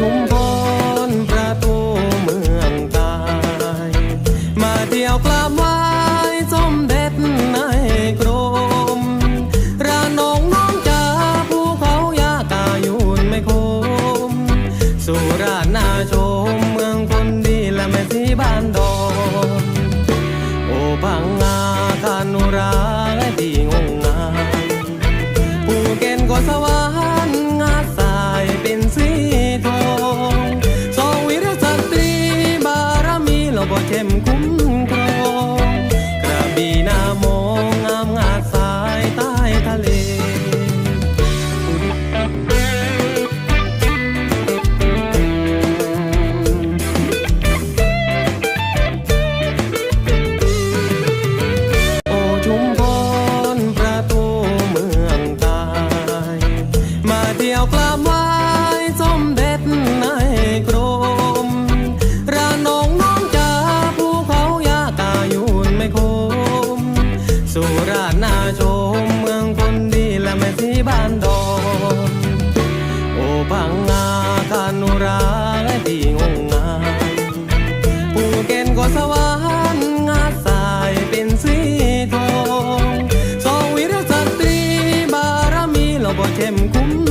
ชุมพรประตูเมืองตาย มาเที่ยวกลับไว้สมเด็จในกรมร้านน้องน้องจ๋าภูเขายากายุนไม่คม สุราษฎนาชมเมืองคนดีและแม่ที่บ้านดอนโอพังงาคานุราดีงงงามภูเก็ตก็สวรรค์ King Kung าตินาชม เมืองคนดีและแม่สีบ้านดอนโอพังงาคานุราและดีงงงามภูเก็ตก็สวรรค์งาสายเป็นสีทองสองวิรสตรีบารมีเราบ่เข้มคุ้ม